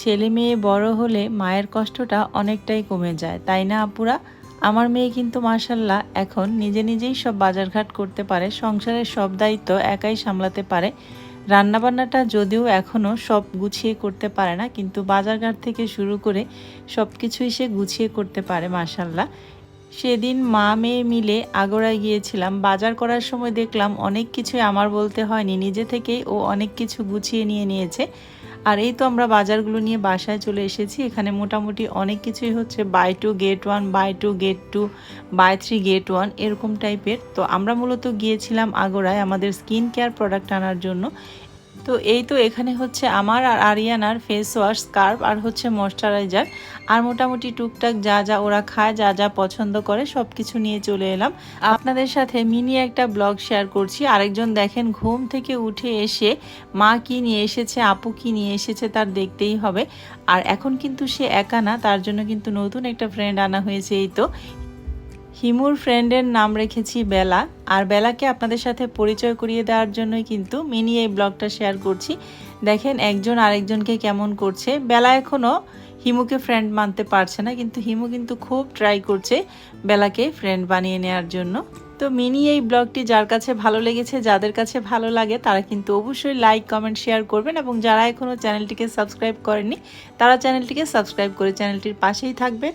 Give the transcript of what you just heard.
ছেলে মেয়ে বড় হলে মায়ের কষ্টটা অনেকটাই কমে যায়, তাই না আপুরা? আমার মেয়ে কিন্তু মাসাল্লাহ এখন নিজে নিজেই সব বাজারঘাট করতে পারে, সংসারের সব দায়িত্ব একাই সামলাতে পারে। রান্নাবান্নাটা যদিও এখনও সব গুছিয়ে করতে পারে না, কিন্তু বাজারঘাট থেকে শুরু করে সব কিছুই সে গুছিয়ে করতে পারে মাসাল্লাহ সেদিন মা মেয়ে মিলে আগোড়ায় গিয়েছিলাম, বাজার করার সময় দেখলাম অনেক কিছুই আমার বলতে হয়নি, নিজে থেকেই ও অনেক কিছু গুছিয়ে নিয়ে নিয়েছে। আর এই তো আমরা বাজারগুলো নিয়ে বাসায় চলে এসেছি। এখানে মোটামুটি অনেক কিছুই হচ্ছে। By two gate one by two gate two by three gate one এরকম টাইপের তো আমরা মূলত গিয়েছিলাম আগোড়ায় আমাদের স্কিন কেয়ার প্রোডাক্ট আনার জন্য। তো এই তো এখানে হচ্ছে আমার আর আরিয়ানার ফেস ওয়াশ স্কার্ফ আর হচ্ছে ময়শ্চারাইজার আর মোটামুটি টুকটাক যা যা ওরা খায়, যা যা পছন্দ করে সব কিছু নিয়ে চলে এলাম। আপনাদের সাথে মিনি একটা ব্লগ শেয়ার করছি। আরেকজন দেখেন ঘুম থেকে উঠে এসে মা কি নিয়ে এসেছে, আপু কি নিয়ে এসেছে তার দেখতেই হবে। আর এখন কিন্তু সে একা না, তার জন্য কিন্তু নতুন একটা ফ্রেন্ড আনা হয়েছে এই তো। হিমুর ফ্রেন্ডের নাম রেখেছি বেলা, আর বেলাকে আপনাদের সাথে পরিচয় করিয়ে দেওয়ার জন্যই কিন্তু মিনি এই ব্লগটা শেয়ার করছি। দেখেন একজন আরেকজনকে কেমন করছে। বেলা এখনও হিমুকে ফ্রেন্ড মানতে পারছে না, কিন্তু হিমু কিন্তু খুব ট্রাই করছে বেলাকে ফ্রেন্ড বানিয়ে নেওয়ার জন্য। তো মিনি এই ব্লগটি যার কাছে ভালো লেগেছে, যাদের কাছে ভালো লাগে, তারা কিন্তু অবশ্যই লাইক কমেন্ট শেয়ার করবেন এবং যারা এখনও চ্যানেলটিকে সাবস্ক্রাইব করেননি, তারা চ্যানেলটিকে সাবস্ক্রাইব করে চ্যানেলটির পাশেই থাকবেন।